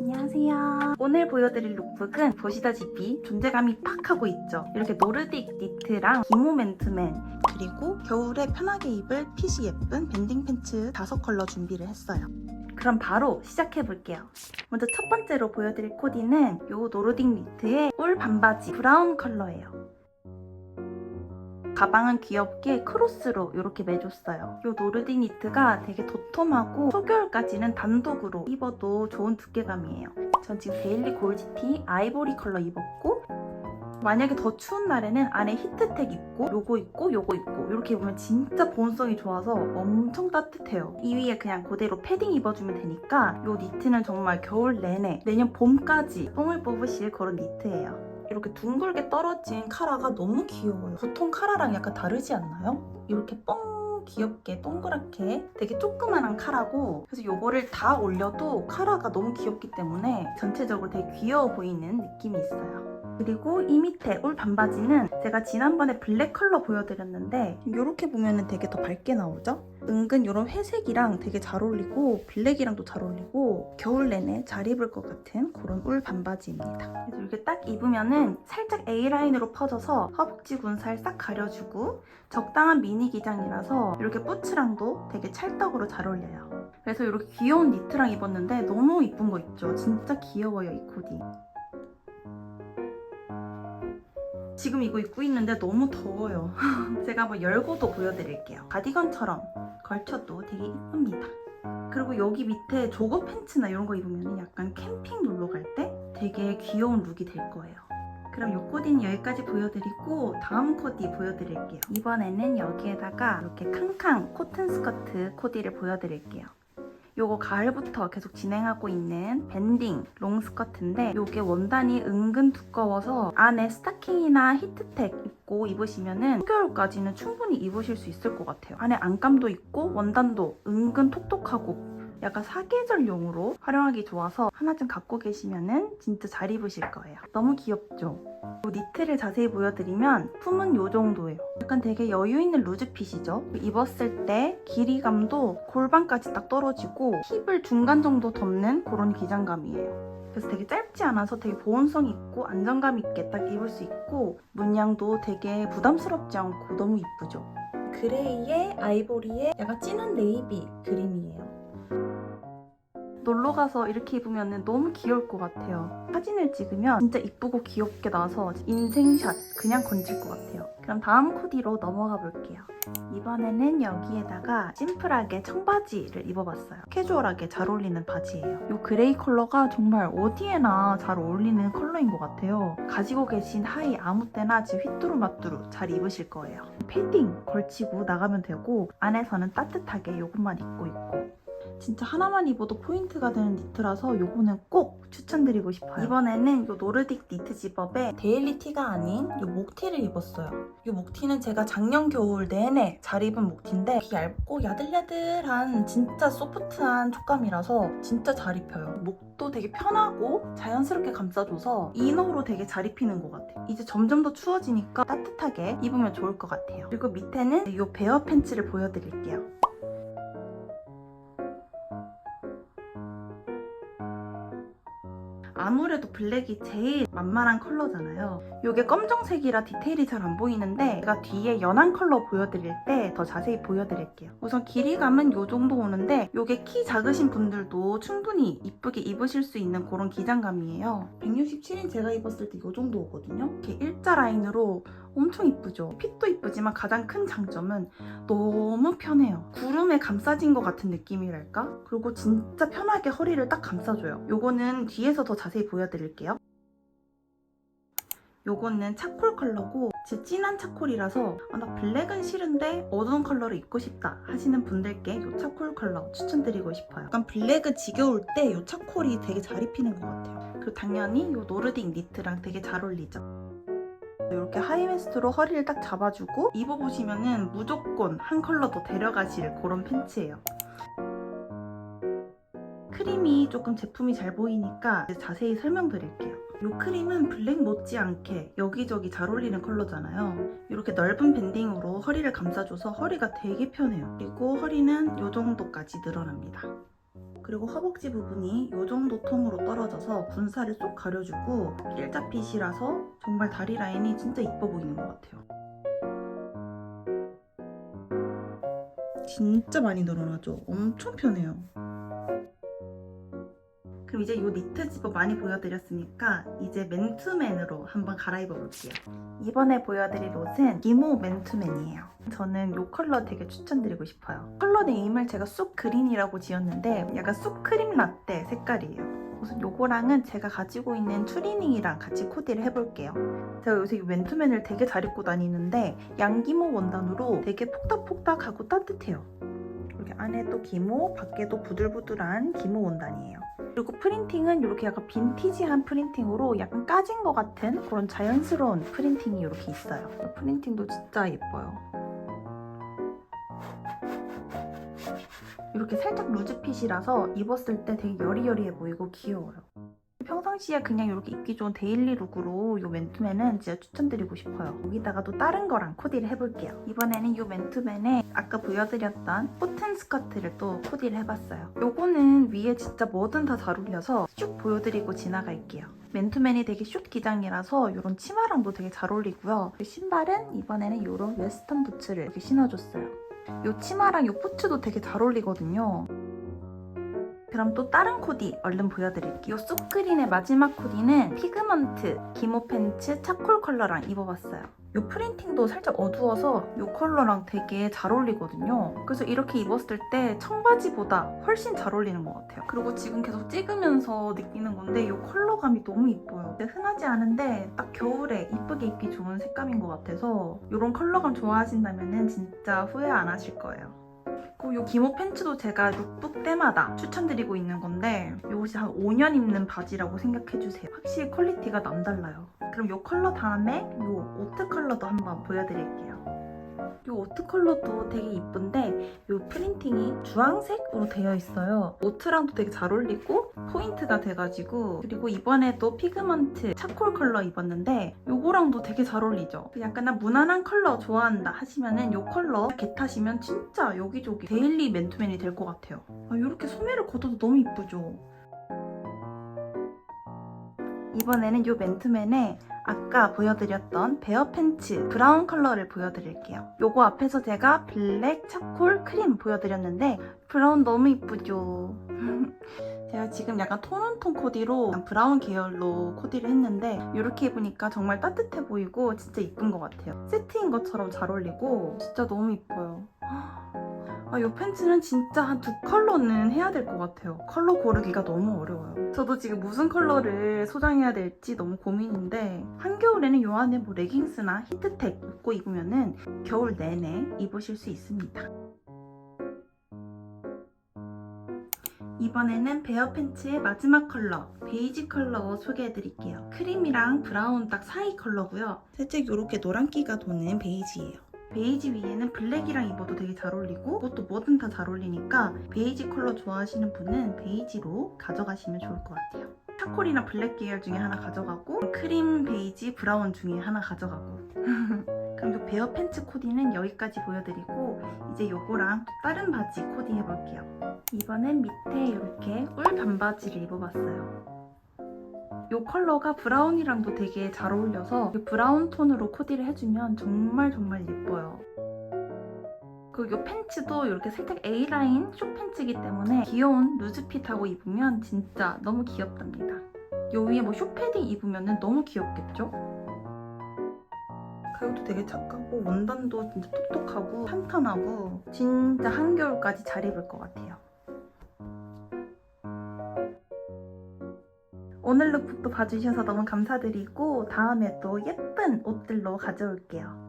안녕하세요. 오늘 보여드릴 룩북은 보시다시피 존재감이 팍 하고 있죠. 이렇게 노르딕 니트랑 기모 맨투맨 그리고 겨울에 편하게 입을 핏이 예쁜 밴딩 팬츠 다섯 컬러 준비를 했어요. 그럼 바로 시작해 볼게요. 먼저 첫 번째로 보여드릴 코디는 이 노르딕 니트의 울 반바지 브라운 컬러예요. 가방은 귀엽게 크로스로 이렇게 매줬어요. 이 노르딕 니트가 되게 도톰하고 초겨울까지는 단독으로 입어도 좋은 두께감이에요. 전 지금 데일리 골지티 아이보리 컬러 입었고 만약에 더 추운 날에는 안에 히트텍 입고 요거 입고 요거 입고 이렇게 입으면 진짜 보온성이 좋아서 엄청 따뜻해요. 이 위에 그냥 그대로 패딩 입어주면 되니까 요 니트는 정말 겨울 내내 내년 봄까지 뽕을 뽑으실 그런 니트예요. 이렇게 둥글게 떨어진 카라가 너무 귀여워요. 보통 카라랑 약간 다르지 않나요? 이렇게 뻥 귀엽게 동그랗게 되게 조그만한 카라고 그래서 요거를 다 올려도 카라가 너무 귀엽기 때문에 전체적으로 되게 귀여워 보이는 느낌이 있어요. 그리고 이 밑에 울 반바지는 제가 지난번에 블랙 컬러 보여드렸는데 이렇게 보면 되게 더 밝게 나오죠? 은근 이런 회색이랑 되게 잘 어울리고 블랙이랑도 잘 어울리고 겨울 내내 잘 입을 것 같은 그런 울 반바지입니다. 그래서 이렇게 딱 입으면은 살짝 A라인으로 퍼져서 허벅지 군살 싹 가려주고 적당한 미니 기장이라서 이렇게 부츠랑도 되게 찰떡으로 잘 어울려요. 그래서 이렇게 귀여운 니트랑 입었는데 너무 이쁜 거 있죠? 진짜 귀여워요 이 코디. 지금 이거 입고 있는데 너무 더워요. 제가 한번 열고도 보여드릴게요. 가디건처럼 걸쳐도 되게 이쁩니다. 그리고 여기 밑에 조거 팬츠나 이런 거 입으면 약간 캠핑 놀러 갈 때 되게 귀여운 룩이 될 거예요. 그럼 이 코디는 여기까지 보여드리고 다음 코디 보여드릴게요. 이번에는 여기에다가 이렇게 캉캉 코튼 스커트 코디를 보여드릴게요. 요거 가을부터 계속 진행하고 있는 밴딩 롱 스커트인데 요게 원단이 은근 두꺼워서 안에 스타킹이나 히트텍 입고 입으시면은 한겨울까지는 충분히 입으실 수 있을 것 같아요. 안에 안감도 있고 원단도 은근 톡톡하고 약간 사계절용으로 활용하기 좋아서 하나쯤 갖고 계시면은 진짜 잘 입으실 거예요. 너무 귀엽죠? 이 니트를 자세히 보여드리면 품은 요 정도예요. 약간 되게 여유 있는 루즈핏이죠. 입었을 때 길이감도 골반까지 딱 떨어지고 힙을 중간 정도 덮는 그런 기장감이에요. 그래서 되게 짧지 않아서 되게 보온성 있고 안정감 있게 딱 입을 수 있고 문양도 되게 부담스럽지 않고 너무 이쁘죠. 그레이에 아이보리에 약간 진한 네이비 그림이에요. 놀러 가서 이렇게 입으면 너무 귀여울 것 같아요. 사진을 찍으면 진짜 이쁘고 귀엽게 나와서 인생샷 그냥 건질 것 같아요. 그럼 다음 코디로 넘어가 볼게요. 이번에는 여기에다가 심플하게 청바지를 입어봤어요. 캐주얼하게 잘 어울리는 바지예요. 이 그레이 컬러가 정말 어디에나 잘 어울리는 컬러인 것 같아요. 가지고 계신 하의 아무 때나 지금 휘뚜루마뚜루 잘 입으실 거예요. 패딩 걸치고 나가면 되고 안에서는 따뜻하게 이것만 입고 있고 진짜 하나만 입어도 포인트가 되는 니트라서 요거는 꼭 추천드리고 싶어요. 이번에는 요 노르딕 니트 집업에 데일리 티가 아닌 요 목티를 입었어요. 요 목티는 제가 작년 겨울 내내 잘 입은 목티인데 얇고 야들야들한 진짜 소프트한 촉감이라서 진짜 잘 입혀요. 목도 되게 편하고 자연스럽게 감싸줘서 이너로 되게 잘 입히는 것 같아요. 이제 점점 더 추워지니까 따뜻하게 입으면 좋을 것 같아요. 그리고 밑에는 요 베어 팬츠를 보여드릴게요. 아무래도 블랙이 제일 만만한 컬러잖아요. 이게 검정색이라 디테일이 잘 안 보이는데 제가 뒤에 연한 컬러 보여드릴 때 더 자세히 보여드릴게요. 우선 길이감은 이 정도 오는데 이게 키 작으신 분들도 충분히 이쁘게 입으실 수 있는 그런 기장감이에요. 167인 제가 입었을 때 이 정도 오거든요. 이렇게 일자 라인으로 엄청 이쁘죠? 핏도 이쁘지만 가장 큰 장점은 너무 편해요. 구름에 감싸진 것 같은 느낌이랄까? 그리고 진짜 편하게 허리를 딱 감싸줘요. 요거는 뒤에서 더 자세히 보여드릴게요. 요거는 차콜 컬러고 진짜 진한 차콜이라서 아, 나 블랙은 싫은데 어두운 컬러를 입고 싶다 하시는 분들께 요 차콜 컬러 추천드리고 싶어요. 약간 블랙은 지겨울 때 요 차콜이 되게 잘 입히는 것 같아요. 그리고 당연히 요 노르딕 니트랑 되게 잘 어울리죠. 이렇게 하이웨스트로 허리를 딱 잡아주고 입어보시면은 무조건 한 컬러 더 데려가실 그런 팬츠예요. 크림이 조금 제품이 잘 보이니까 자세히 설명드릴게요. 이 크림은 블랙 못지않게 여기저기 잘 어울리는 컬러잖아요. 이렇게 넓은 밴딩으로 허리를 감싸줘서 허리가 되게 편해요. 그리고 허리는 이 정도까지 늘어납니다. 그리고 허벅지 부분이 이 정도 통으로 떨어져서 군살을 쏙 가려주고 일자핏이라서 정말 다리 라인이 진짜 이뻐 보이는 것 같아요. 진짜 많이 늘어나죠? 엄청 편해요. 그럼 이제 이 니트 집업 많이 보여드렸으니까 이제 맨투맨으로 한번 갈아입어 볼게요. 이번에 보여드릴 옷은 기모 맨투맨이에요. 저는 이 컬러 되게 추천드리고 싶어요. 컬러 네임을 제가 쑥 그린이라고 지었는데 약간 쑥 크림 라떼 색깔이에요. 우선 요거랑은 제가 가지고 있는 추리닝이랑 같이 코디를 해볼게요. 제가 요새 이 맨투맨을 되게 잘 입고 다니는데 양기모 원단으로 되게 폭닥폭닥하고 따뜻해요. 이렇게 안에 또 기모, 밖에도 부들부들한 기모 원단이에요. 그리고 프린팅은 이렇게 약간 빈티지한 프린팅으로 약간 까진 것 같은 그런 자연스러운 프린팅이 이렇게 있어요. 프린팅도 진짜 예뻐요. 이렇게 살짝 루즈핏이라서 입었을 때 되게 여리여리해 보이고 귀여워요. 평상시에 그냥 이렇게 입기 좋은 데일리 룩으로 이 맨투맨은 진짜 추천드리고 싶어요. 여기다가 또 다른 거랑 코디를 해볼게요. 이번에는 이 맨투맨에 아까 보여드렸던 코튼 스커트를 또 코디를 해봤어요. 요거는 위에 진짜 뭐든 다 잘 어울려서 쭉 보여드리고 지나갈게요. 맨투맨이 되게 숏 기장이라서 이런 치마랑도 되게 잘 어울리고요. 신발은 이번에는 이런 웨스턴 부츠를 이렇게 신어줬어요. 이 치마랑 이 부츠도 되게 잘 어울리거든요. 그럼 또 다른 코디 얼른 보여드릴게요. 이 쑥그린의 마지막 코디는 피그먼트 기모 팬츠 차콜 컬러랑 입어봤어요. 이 프린팅도 살짝 어두워서 이 컬러랑 되게 잘 어울리거든요. 그래서 이렇게 입었을 때 청바지보다 훨씬 잘 어울리는 것 같아요. 그리고 지금 계속 찍으면서 느끼는 건데 이 컬러감이 너무. 근데 흔하지 않은데 딱 겨울에 이쁘게 입기 좋은 색감인 것 같아서 이런 컬러감 좋아하신다면 진짜 후회 안 하실 거예요. 그리고 이 기모 팬츠도 제가 룩북 때마다 추천드리고 있는 건데 이것이 한 5년 입는 바지라고 생각해주세요. 확실히 퀄리티가 남달라요. 그럼 이 컬러 다음에 이 오트 컬러도 한번 보여드릴게요. 이 오트 컬러도 되게 이쁜데 이 프린팅이 주황색으로 되어 있어요. 오트랑도 되게 잘 어울리고 포인트가 돼가지고 그리고 이번에도 피그먼트 차콜 컬러 입었는데 요거랑도 되게 잘 어울리죠. 약간 나 무난한 컬러 좋아한다 하시면은 요 컬러 겟하시면 진짜 여기저기 데일리 맨투맨이 될 것 같아요. 아, 이렇게 소매를 걷어도 너무 이쁘죠. 이번에는 이 맨투맨에 아까 보여드렸던 베어 팬츠 브라운 컬러를 보여드릴게요. 요거 앞에서 제가 블랙, 차콜, 크림 보여드렸는데 브라운 너무 이쁘죠? 제가 지금 약간 톤온톤 코디로 브라운 계열로 코디를 했는데 이렇게 입으니까 정말 따뜻해 보이고 진짜 이쁜 것 같아요. 세트인 것처럼 잘 어울리고 진짜 너무 이뻐요. 아, 이 팬츠는 진짜 한 두 컬러는 해야 될 것 같아요. 컬러 고르기가 너무 어려워요. 저도 지금 무슨 컬러를 소장해야 될지 너무 고민인데 한겨울에는 요 안에 뭐 레깅스나 히트텍 입고 입으면은 겨울 내내 입으실 수 있습니다. 이번에는 베어 팬츠의 마지막 컬러 베이지 컬러 소개해드릴게요. 크림이랑 브라운 딱 사이 컬러고요. 살짝 이렇게 노란기가 도는 베이지예요. 베이지 위에는 블랙이랑 입어도 되게 잘 어울리고 그것도 뭐든 다 잘 어울리니까 베이지 컬러 좋아하시는 분은 베이지로 가져가시면 좋을 것 같아요. 차콜이나 블랙 계열 중에 하나 가져가고 크림, 베이지, 브라운 중에 하나 가져가고 그럼 이 베어 팬츠 코디는 여기까지 보여드리고 이제 요거랑 또 다른 바지 코디 해볼게요. 이번엔 밑에 이렇게 울 반바지를 입어봤어요. 이 컬러가 브라운이랑도 되게 잘 어울려서 이 브라운 톤으로 코디를 해주면 정말 정말 예뻐요. 그리고 이 팬츠도 이렇게 살짝 A라인 숏 팬츠이기 때문에 귀여운 루즈핏하고 입으면 진짜 너무 귀엽답니다. 요 위에 뭐 숏패딩 입으면 너무 귀엽겠죠? 가격도 되게 착하고 원단도 진짜 톡톡하고 탄탄하고 진짜 한겨울까지 잘 입을 것 같아요. 오늘 룩북도 봐주셔서 너무 감사드리고 다음에 또 예쁜 옷들로 가져올게요.